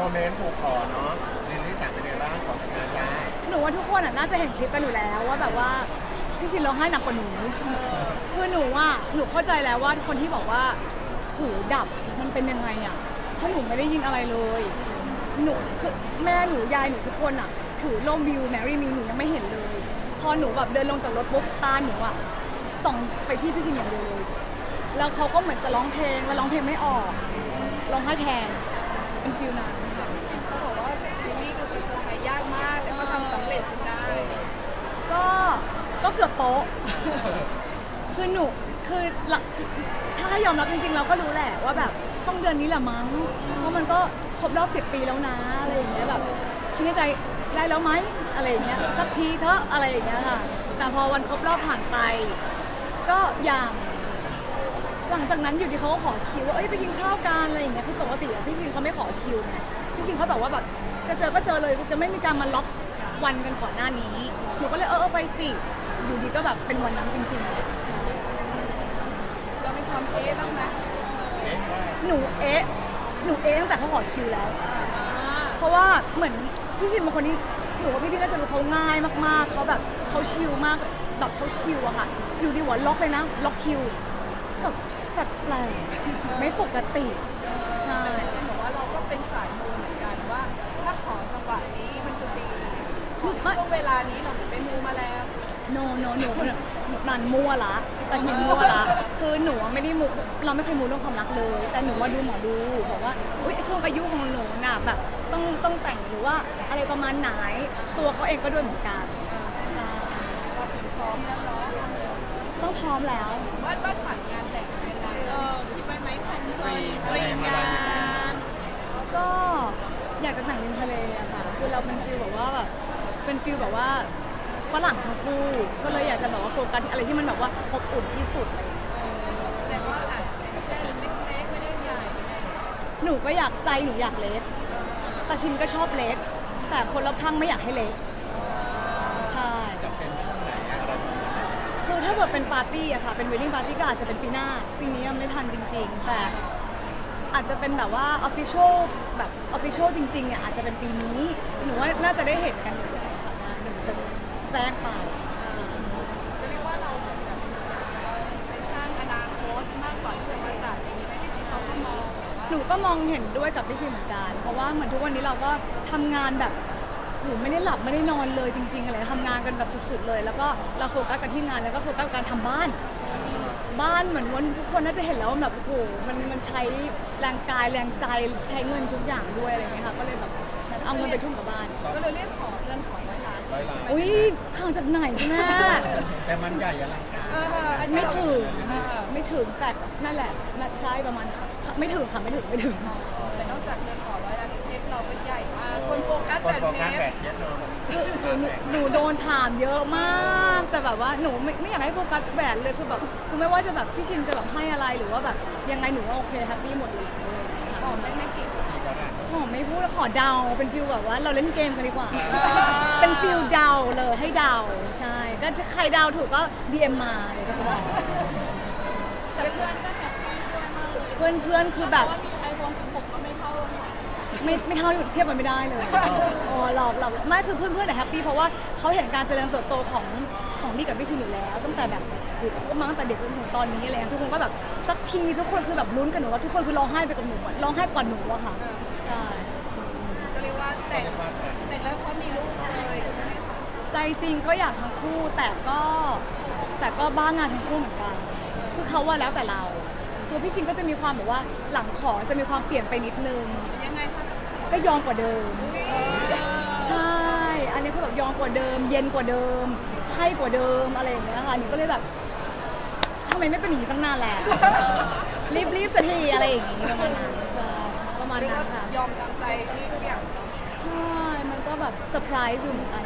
โมเมนต์ถูกขอเนาะลินลี่จัดเป็นไงบ้างขอแต่งงานจ้าหนูว่าทุกคนอะน่าจะเห็นคลิปกันอยู่แล้วว่าแบบว่าพี่ชินร้องไห้หนักกว่าหนูคือหนูอะหนูเข้าใจแล้วว่าคนที่บอกว่าหูดับมันเป็นยังไงอะเพราะหนูไม่ได้ยินอะไรเลย หนูคือแม่หนูยายหนูทุกคนอะถือล่มวิวแมรี่มีหนูยังไม่เห็นเลย พอหนูแบบเดินลงจากรถปุ๊บตาหนูอะส่องไปที่พี่ชินอย่างเดียวเลยแล้วเขาก็เหมือนจะร้องเพลงแล้วร้องเพลงไม่ออกร้องไห้แทน เป็นฟิลนั้นเขาบอกว่าลิลลี่ดูเป็นเซอร์ไพรส์ยากมาก แต่ก็ทำสำเร็จจนได้ ก็ก็เกือบโป๊ะ คือหนูคือละถ้าให้ยอมรับจริงๆ เราก็รู้แหละว่าแบบต้องเดือนนี้แหละมั้ง เพราะมันก็ครบรอบสิบปีแล้วนะอะไรอย่างเงี้ยแบบคิดในใจได้แล้วไหมอะไรอย่างเงี้ยสักทีเถอะอะไรอย่างเงี้ยค่ะ แต่พอวันครบรอบผ่านไป ก็อย่าง หลังจากนั้นอยู่ดีเขาก็ขอคิวว่าเอ้ยไปกินข้าวกันอะไรอย่างเงี้ยคือปกติอะพี่ชินเขาไม่ขอคิวไงพี่ชินเขาแบบว่าแบบจะเจอก็เจอเลยจะไม่มีการมาล็อกวันกันก่อนหน้านี้หนูก็เลยเออเออไปสิอยู่ดีก็แบบเป็นวันนั้นจริงเรามีความเอ๊ะบ้างไหมเอ๊ะว่าๆหนูเอ๊ะหนูเอ๊ะตั้งแต่เขาขอคิวแล้ว เพราะว่าเหมือนพี่ชินเป็นคนที่หนูว่าพี่พี่น่าจะรู้เขาง่ายมากๆ เขาแบบเขาชิลมากแบบเขาชิลอะค่ะ อยู่ดีหัวล็อกเลยนะ ล็อกคิวแบบ แบบแปลกไม่ปกติ ใช่แต่เช่นบอกว่าเราก็เป็นสายมูเหมือนกันว่า ถ้าขอจังหวะนี้มันจะดีขอช่วงเวลานี้เราไปมูมาแล้ว โนโนหนูนันมั่วละแต่ชินมั่วละคือหนูอะไม่ได้มูเราไม่เคยมูเรื่องความรักเลย แต่หนูว่าดูหมอดูบอกว่าอุ้ยช่วงอายุของหนูน่ะแบบต้องต้องแต่งหรือว่าอะไรประมาณไหนตัวเขาเองก็ด้วยเหมือนกันใช่เราพร้อมแล้วเนาะต้องพร้อมแล้ววาดวาดฝันงานแต่งง อยากจะแต่งริมทะเลอะค่ะคือเราเป็นฟิลแบบว่าแบบเป็นฟิลแบบว่าฝรั่งทั้งคู่ก็เลยอยากจะแบบว่าโฟกัสที่อะไรที่มันแบบว่าอบอุ่นที่สุดอะไรอย่างเงี้ยแต่ว่าอาจจะเป็นแค่เล็กๆไม่ได้ใหญ่อะไรอย่างเงี้ยหนูก็อยากใจหนูอยากเล็กแต่ชินก็ชอบเล็ก แต่คนรอบข้างไม่อยากให้เล็กใช่จะเป็นช่วงไหนอะไรแบบนี้คือถ้าเกิดเป็นปาร์ตี้อะค่ะเป็น wedding party ก็อาจจะเป็นปีหน้า ปีนี้ยังไม่ทันจริง ๆ แต่ อาจจะเป็นแบบว่า official แบบ official จริงๆอะอาจจะเป็นปีนี้ หนูว่าน่าจะได้เห็นกันอยู่แล้วค่ะหนูจะแจ้งไปก็เรียกว่าเราแบบไปสร้างอนาคตมากกว่าที่จะมาจัดอย่างนี้ไหมที่ชิเขาก็มองแบบว่าหนูก็มองเห็นด้วยกับพี่ชินเหมือนกัน เพราะว่าเหมือนทุกวันนี้เราก็ทำงานแบบโหไม่ได้หลับไม่ได้นอนเลยจริงๆอะไรทำงานกันแบบสุดๆเลย แล้วก็เราโฟกัสกันที่งานแล้วก็โฟกัสกับการทำบ้าน บ้านเหมือนวันทุกคนน่าจะเห็นแล้วว่าแบบโอ้โหมันมันใช้แรงกายแรงใจใช้เงินทุกอย่างด้วยอะไรเงี้ยค่ะก็เลยแบบเอาเงินไปทุ่มกับบ้าน ก็เลยเรียกขอเรือนขอร้อยล้านร้อยล้านอุ้ยข่างจากไหนแม่แต่มันใหญ่อลังการเอออันนี้ไม่ถึงเออไม่ถึงแต่นั่นแหละน่าใช่ประมาณไม่ถึงค่ะไม่ถึงไม่ถึงแต่นอกจากเรือนขอร้อยล้าน เพชรเราก็ใหญ่มากคนโฟกัสคแบนบโฟเพกัสชแบรบเนี้ยเนอะคือคือหนูหนูโดนถามเยอะมาก แต่แบบว่าหนูไม่ไม่อยากให้โฟกัสแหวนเลยคือแบบคือไม่ว่าจะแบบพี่ชินจะแบบให้อะไรหรือว่าแบบยังไงหนูก็โอเคแฮปปี้หมดเลยออกได้ไม่กี่คนปีก็ได้ขอไม่พูดขอเดาเป็นฟิลแบบว่าเราเล่นเกมกันดีกว่า เป็นฟิลเดาเลยให้เดาใช่ก็ใครเดาถูกก็ DM มาเลยก็บอกแต่เพื่อนก็แฮปปี้ด้วยมากเลยเพื่อนเพื่อนคือแบบ ไม่ไม่เท่าอยู่เทียบกันไม่ได้เลยอ๋อหลอกหลอกไม่คือเพื่อนเพื่อนๆแฮปปี้เพราะว่าเขาเห็นการเจริญเติบโตของของนี่กับพี่ชินอยู่แล้ว ตั้งแต่แบบโอ้โหเขามาตั้งแต่เด็กจนถึงตอนนี้อะไรเงี้ยทุกคนก็แบบสักทีทุกคนคือแบบลุ้นกันหนูว่าทุกคนคือร้องไห้ไปกับหนูอะร้องไห้กว่าหนูอะค่ะใช่ก็เรียกว่าแต่งเรียกว่าแต่งแต่งแล้วเขามีลูกเลยใช่ไหมคะใจจริงก็อยากทั้งคู่แต่ก็แต่ก็บ้างานทั้งคู่เหมือนกัน คือเขาว่าแล้วแต่เราคือพี่ชินก็จะมีความแบบว่าหลังขอจะมีความเปลี่ยนไปนิดนึงยังไงคะ ก็ยอมกว่าเดิม ใช่ อันนี้คือแบบยอมกว่าเดิม เย็นกว่าเดิม ให้กว่าเดิมอะไรอย่างเงี้ยค่ะหนูก็เลยแบบทำไมไม่เป็นอย่างนี้ตั้งนานแล้ว รีบรีบสักทีอะไรอย่างงี้ประมาณนั้นใช่ประมาณเรียกนั้นว่าค่ะ ยอมตามใจที่ทุกอย่าง ใช่ มันก็แบบเซอร์ไพรส์อยู่เหมือนกัน